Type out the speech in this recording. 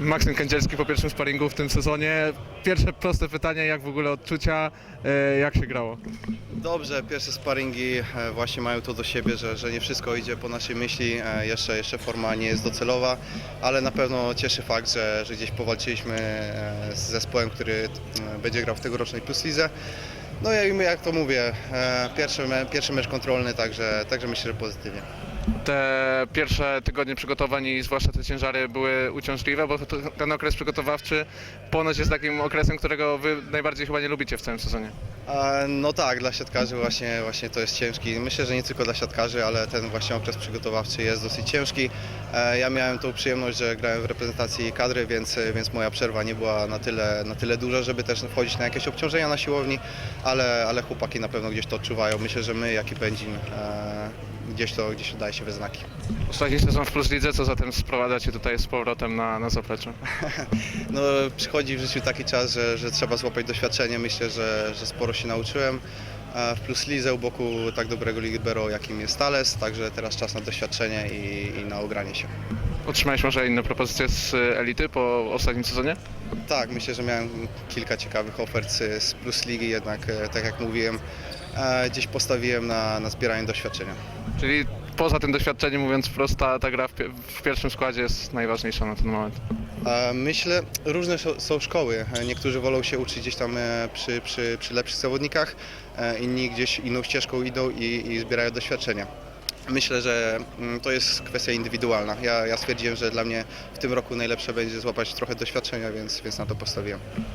Maksym Kędzielski po pierwszym sparingu w tym sezonie. Pierwsze proste pytanie, jak w ogóle odczucia, e, jak się grało? Dobrze, pierwsze sparingi e, właśnie mają to do siebie, że, że nie wszystko idzie po naszej myśli, e, jeszcze, jeszcze forma nie jest docelowa, ale na pewno cieszy fakt, że, że gdzieś powalczyliśmy z zespołem, który będzie grał w tegorocznej Plus Lidze. No i jak to mówię, pierwszy, pierwszy mecz kontrolny, także, także myślę, że pozytywnie. Te pierwsze tygodnie przygotowań i zwłaszcza te ciężary były uciążliwe, bo ten okres przygotowawczy ponoć jest takim okresem, którego wy najbardziej chyba nie lubicie w całym sezonie. No tak, dla siatkarzy właśnie, właśnie to jest ciężki. Myślę, że nie tylko dla siatkarzy, ale ten właśnie okres przygotowawczy jest dosyć ciężki. E, Ja miałem tą przyjemność, że grałem w reprezentacji kadry, więc, więc moja przerwa nie była na tyle, na tyle duża, żeby też wchodzić na jakieś obciążenia na siłowni, ale, ale chłopaki na pewno gdzieś to odczuwają. Myślę, że my, jak i Pędzin, e, gdzieś to gdzieś daje się we znaki. Ostatni sezon w Plus Lidze, co zatem sprowadzacie tutaj z powrotem na, na zaplecze? No, przychodzi w życiu taki czas, że, że trzeba złapać doświadczenie. Myślę, że, że sporo się nauczyłem. W plus lidze u boku tak dobrego libero, jakim jest Thales, także teraz czas na doświadczenie i, i na ogranie się. Otrzymałeś może inne propozycje z elity po ostatnim sezonie? Tak, myślę, że miałem kilka ciekawych ofert z, plus ligi, jednak e, tak jak mówiłem, gdzieś postawiłem na, na zbieranie doświadczenia. Czyli poza tym doświadczeniem, mówiąc wprost, ta, ta gra w, pie- w pierwszym składzie jest najważniejsza na ten moment. E, Myślę, różne są- są szkoły. E, Niektórzy wolą się uczyć gdzieś tam e, przy, przy, przy lepszych zawodnikach, e, inni gdzieś inną ścieżką idą i, i zbierają doświadczenia. Myślę, że mm, to jest kwestia indywidualna. Ja, ja stwierdziłem, że dla mnie w tym roku najlepsze będzie złapać trochę doświadczenia, więc, więc na to postawiłem.